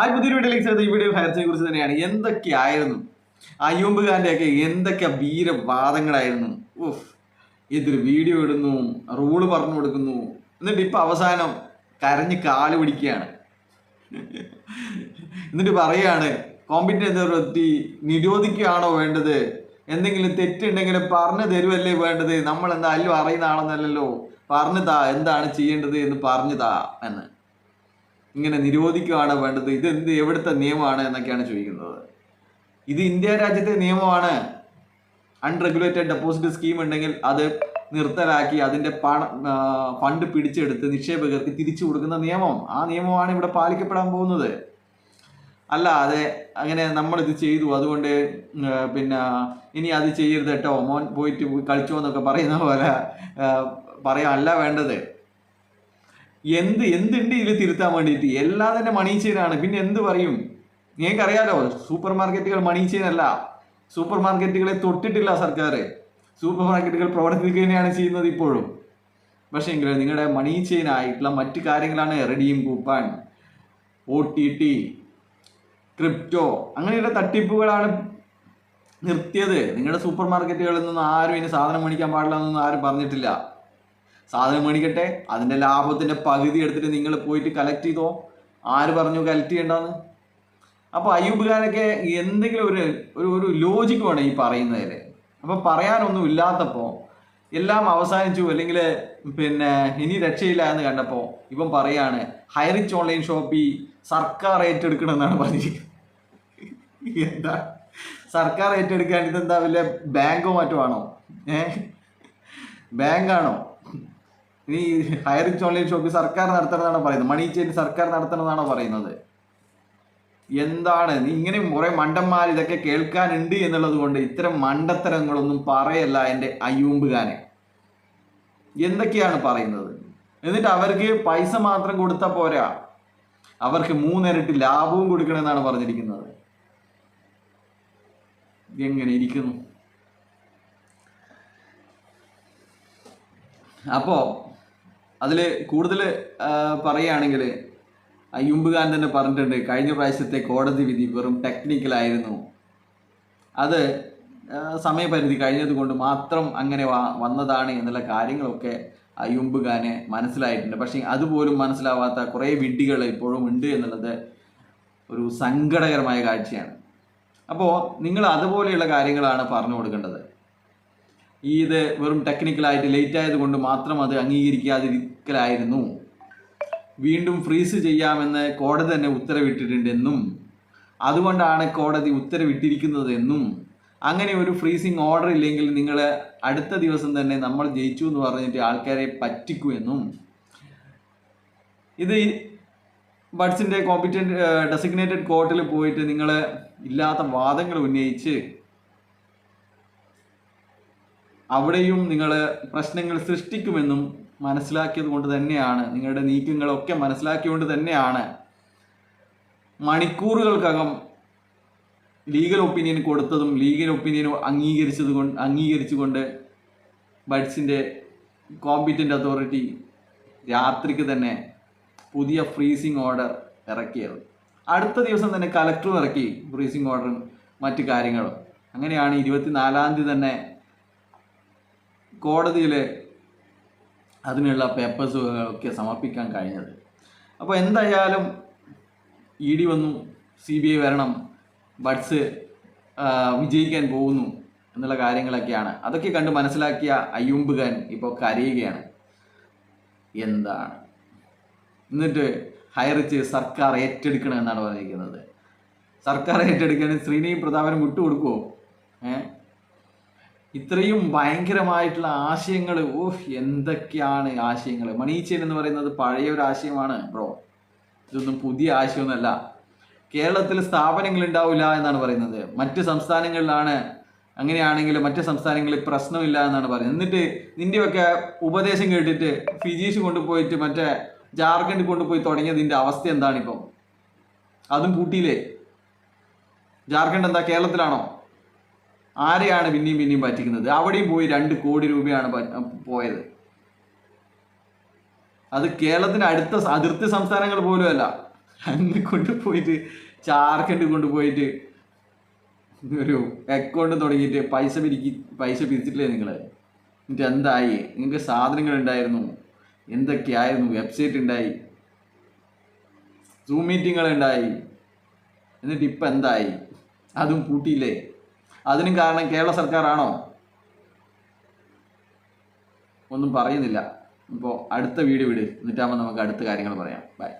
Hi പുതിയ വീഡിയോയിലേക്ക് ചെയ്ത ഈ വീഡിയോ ഹയർസിനെ കുറിച്ച് തന്നെയാണ്. എന്തൊക്കെയായിരുന്നു? അയ്യൂമ്പ് ഒക്കെ എന്തൊക്കെ വീരവാദങ്ങളായിരുന്നു? ഓഫ് ഇതൊരു വീഡിയോ ഇടുന്നു റൂൾ പറഞ്ഞു കൊടുക്കുന്നു. എന്നിട്ട് ഇപ്പൊ അവസാനം കരഞ്ഞ് കാൽ പിടിക്കുകയാണ്. എന്നിട്ട് പറയാണ് കോമ്പിറ്റൻസ് വ്യക്തി നിരോധിക്കുകയാണോ വേണ്ടത്? എന്തെങ്കിലും തെറ്റുണ്ടെങ്കിൽ പറഞ്ഞു തരുമല്ലേ വേണ്ടത്? നമ്മൾ എന്തായാലും അറിയുന്ന ആളെന്നല്ലല്ലോ? പറഞ്ഞു താ എന്താണ് ചെയ്യേണ്ടത് എന്ന് പറഞ്ഞു താ എന്ന്. ഇങ്ങനെ നിരോധിക്കുകയാണ് വേണ്ടത്. ഇത് എന്ത് എവിടുത്തെ നിയമമാണ് എന്നൊക്കെയാണ് ചോദിക്കുന്നത്. ഇത് ഇന്ത്യ രാജ്യത്തെ നിയമമാണ്. അൺറെഗുലേറ്റഡ് ഡെപ്പോസിറ്റ് സ്കീം ഉണ്ടെങ്കിൽ അത് നിർത്തലാക്കി അതിന്റെ പണം ഫണ്ട് പിടിച്ചെടുത്ത് നിക്ഷേപകർക്ക് തിരിച്ചു കൊടുക്കുന്ന നിയമം. ആ നിയമമാണ് ഇവിടെ പാലിക്കപ്പെടാൻ പോകുന്നത്. അല്ലാതെ അങ്ങനെ നമ്മൾ ഇത് ചെയ്തു. അതുകൊണ്ട് പിന്നെ ഇനി അത് ചെയ്യരുത് കേട്ടോ. മോൻ പോയിട്ട് കളിച്ചോ എന്നൊക്കെ പറയുന്ന പോലെ പറയാനല്ല വേണ്ടത്. എന്ത് എന്തുണ്ട് ഇതിൽ തിരുത്താൻ വേണ്ടിയിട്ട്? എല്ലാം തന്നെ മണി ചെയിനാണ് പിന്നെ എന്ത് പറയും? നിങ്ങൾക്കറിയാലോ സൂപ്പർ മാർക്കറ്റുകൾ മണി ചെയിനല്ല സൂപ്പർ മാർക്കറ്റുകളെ തൊട്ടിട്ടില്ല സർക്കാർ. സൂപ്പർ മാർക്കറ്റുകൾ പ്രവർത്തിക്കുക തന്നെയാണ് ചെയ്യുന്നത് ഇപ്പോഴും. പക്ഷേ എങ്കിലും നിങ്ങളുടെ മണി ചെയിൻ ആയിട്ടുള്ള മറ്റു കാര്യങ്ങളാണ് redeem coupon O T T crypto അങ്ങനെയുള്ള തട്ടിപ്പുകളാണ് നിർത്തിയത്. നിങ്ങളുടെ സൂപ്പർ മാർക്കറ്റുകളിൽ നിന്നും ആരും ഇനി സാധനം മേടിക്കാൻ പാടില്ല എന്നൊന്നും ആരും പറഞ്ഞിട്ടില്ല. സാധനം മേടിക്കട്ടെ? അതിന്റെ ലാഭത്തിന്റെ പകുതി എടുത്തിട്ട് നിങ്ങൾ പോയിട്ട് കളക്ട് ചെയ്തോ? ആര് പറഞ്ഞു കളക്ട് ചെയ്യണ്ടെന്ന് അപ്പോൾ അയ്യൂബുകാരൊക്കെ എന്തെങ്കിലും ഒരു ഒരു ഒരു ലോജിക്ക് വേണം ഈ പറയുന്നതിൽ അപ്പോൾ പറയാനൊന്നും ഇല്ലാത്തപ്പോൾ എല്ലാം അവസാനിച്ചു അല്ലെങ്കിൽ പിന്നെ ഇനി രക്ഷയില്ല എന്ന് കണ്ടപ്പോൾ ഇപ്പം പറയാണ് ഹൈറിച്ച് ഓൺലൈൻ ഷോപ്പി സർക്കാർ ഏറ്റെടുക്കണമെന്നാണ് പറഞ്ഞിരിക്കുന്നത്. എന്താ? സർക്കാർ ഏറ്റെടുക്കാൻ ഇതെന്താ വലിയ ബാങ്കോ മറ്റോ ആണോ? ഏ? ബാങ്കാണോ? ഇനി ഹയറിങ് ഓൺലൈൻ ഷോപ്പ് സർക്കാർ നടത്തണമെന്നാണ് പറയുന്നത്? മണി ചെയിൻ സർക്കാർ നടത്തണമെന്നാണോ പറയുന്നത്? എന്താണ്? നീ ഇങ്ങനെ കുറെ മണ്ടന്മാർ ഇതൊക്കെ കേൾക്കാനുണ്ട് എന്നുള്ളത് കൊണ്ട് ഇത്തരം മണ്ടത്തരങ്ങളൊന്നും പറയല്ല എന്റെ അയ്യൂമ്പുകാനെ. എന്തൊക്കെയാണ് പറയുന്നത്? എന്നിട്ട് അവർക്ക് പൈസ മാത്രം കൊടുത്താൽ പോരാ. അവർക്ക് മൂന്നിരട്ടി ലാഭവും കൊടുക്കണമെന്നാണ് പറഞ്ഞിരിക്കുന്നത്. എങ്ങനെ ഇരിക്കുന്നു? അപ്പോ അതിൽ കൂടുതൽ പറയുകയാണെങ്കിൽ അയ്യൂമ്പ് ഖാൻ തന്നെ പറഞ്ഞിട്ടുണ്ട് കഴിഞ്ഞ പ്രാവശ്യത്തെ കോടതി വിധി വെറും ടെക്നിക്കലായിരുന്നു. അത് സമയപരിധി കഴിഞ്ഞത് കൊണ്ട് മാത്രം അങ്ങനെ വന്നതാണ് എന്നുള്ള കാര്യങ്ങളൊക്കെ അയ്യൂമ്പ് മനസ്സിലായിട്ടുണ്ട്. പക്ഷേ അതുപോലും മനസ്സിലാവാത്ത കുറേ വിഡ്ഢികൾ ഇപ്പോഴും ഉണ്ട് എന്നുള്ളത് ഒരു സങ്കടകരമായ കാഴ്ചയാണ്. അപ്പോൾ നിങ്ങൾ അതുപോലെയുള്ള കാര്യങ്ങളാണ് പറഞ്ഞു കൊടുക്കേണ്ടത്. ഈ ഇത് വെറും ടെക്നിക്കലായിട്ട് ലേറ്റ് ആയതുകൊണ്ട് മാത്രം അത് അംഗീകരിക്കാതിരിക്കലായിരുന്നു. വീണ്ടും ഫ്രീസ് ചെയ്യാമെന്ന് കോടതി തന്നെ ഉത്തരവിട്ടിട്ടുണ്ടെന്നും അതുകൊണ്ടാണ് കോടതി ഉത്തരവിട്ടിരിക്കുന്നതെന്നും അങ്ങനെ ഒരു ഫ്രീസിങ് ഓർഡർ ഇല്ലെങ്കിൽ നിങ്ങൾ അടുത്ത ദിവസം തന്നെ നമ്മൾ ജയിച്ചു എന്ന് പറഞ്ഞിട്ട് ആൾക്കാരെ പറ്റിക്കുമെന്നും ഇത് ബഡ്സിന്റെ കോമ്പിറ്റന്റ് ഡെസിഗ്നേറ്റഡ് കോർട്ടിൽ പോയിട്ട് നിങ്ങൾ ഇല്ലാത്ത വാദങ്ങൾ ഉന്നയിച്ച് അവിടെയും നിങ്ങൾ പ്രശ്നങ്ങൾ സൃഷ്ടിക്കുമെന്നും മനസ്സിലാക്കിയത് കൊണ്ട് തന്നെയാണ് നിങ്ങളുടെ നീക്കങ്ങളൊക്കെ മനസ്സിലാക്കിയതുകൊണ്ട് തന്നെയാണ് മണിക്കൂറുകൾക്കകം ലീഗൽ ഒപ്പീനിയൻ കൊടുത്തതും ലീഗൽ ഒപ്പീനിയൻ അംഗീകരിച്ചത് കൊണ്ട് അംഗീകരിച്ചുകൊണ്ട് ബഡ്സിന്റെ കോമ്പിറ്റന്റ് അതോറിറ്റി രാത്രിക്ക് തന്നെ പുതിയ ഫ്രീസിംഗ് ഓർഡർ ഇറക്കിയത്. അടുത്ത ദിവസം തന്നെ കലക്ടറും ഇറക്കി ഫ്രീസിംഗ് ഓർഡറും മറ്റു കാര്യങ്ങളും. അങ്ങനെയാണ് ഇരുപത്തിനാലാം തീയതി തന്നെ കോടതിയിൽ അതിനുള്ള പേപ്പേഴ്സുകളൊക്കെ സമർപ്പിക്കാൻ കഴിഞ്ഞത്. അപ്പോൾ എന്തായാലും ഇ ഡി വന്നു സി ബി ഐ വരണം ബഡ്സ് വിജയിക്കാൻ പോകുന്നു എന്നുള്ള കാര്യങ്ങളൊക്കെയാണ്. അതൊക്കെ കണ്ട് മനസ്സിലാക്കിയ അയ്യുമ്പുകാൻ ഇപ്പോൾ കരയുകയാണ്. എന്താണ്? എന്നിട്ട് ഹയറിച്ച് സർക്കാർ ഏറ്റെടുക്കണം എന്നാണ് പറഞ്ഞിരിക്കുന്നത്. സർക്കാർ ഏറ്റെടുക്കാൻ ശ്രീനിയും പ്രതാപനും വിട്ടുകൊടുക്കുമോ ഏഹ് ഇത്രയും ഭയങ്കരമായിട്ടുള്ള ആശയങ്ങൾ ഓഹ് എന്തൊക്കെയാണ് ആശയങ്ങൾ മണീച്ചൻ എന്ന് പറയുന്നത് പഴയ ഒരു ആശയമാണ് ബ്രോ. ഇതൊന്നും പുതിയ ആശയമൊന്നുമല്ല. കേരളത്തിൽ സ്ഥാപനങ്ങൾ ഉണ്ടാവില്ല എന്നാണ് പറയുന്നത്. മറ്റ് സംസ്ഥാനങ്ങളിലാണ് അങ്ങനെയാണെങ്കിൽ മറ്റു സംസ്ഥാനങ്ങളിൽ പ്രശ്നമില്ല എന്നാണ് പറയുന്നത്. എന്നിട്ട് നിന്റെയൊക്കെ ഉപദേശം കേട്ടിട്ട് ഫിജീഷ് കൊണ്ടുപോയിട്ട് മറ്റേ ജാർഖണ്ഡ് കൊണ്ടുപോയി തുടങ്ങിയതിന്റെ അവസ്ഥ എന്താണ് ഇപ്പം അതും കൂട്ടിയില്ലേ ജാർഖണ്ഡ് എന്താ കേരളത്തിലാണോ? ആരെയാണ് പിന്നെയും പിന്നെയും പറ്റിക്കുന്നത്? അവിടെയും പോയി രണ്ട് കോടി രൂപയാണ് പോയത്. അത് കേരളത്തിന് അടുത്ത അതിർത്തി സംസ്ഥാനങ്ങൾ പോലും അല്ല. അങ്ങ് കൊണ്ടുപോയിട്ട് ജാർഖണ്ഡ് കൊണ്ടുപോയിട്ട് ഒരു അക്കൗണ്ട് തുടങ്ങിയിട്ട് പൈസ പിരിക്കി പൈസ പിരിച്ചിട്ടില്ലേ നിങ്ങൾ എന്നിട്ട് എന്തായി? നിങ്ങൾക്ക് സാധനങ്ങൾ ഉണ്ടായിരുന്നു. എന്തൊക്കെയായിരുന്നു? വെബ്സൈറ്റ് ഉണ്ടായി. സൂം മീറ്റിങ്ങൾ ഉണ്ടായി. എന്നിട്ട് ഇപ്പം എന്തായി? അതും പൂട്ടിയില്ലേ? അതിനും കാരണം കേരള സർക്കാരാണോ? ഒന്നും പറയുന്നില്ല. ഇപ്പോൾ അടുത്ത വീഡിയോ വിട് എന്നിട്ടാകുമ്പോൾ നമുക്ക് അടുത്ത കാര്യങ്ങൾ പറയാം. ബൈ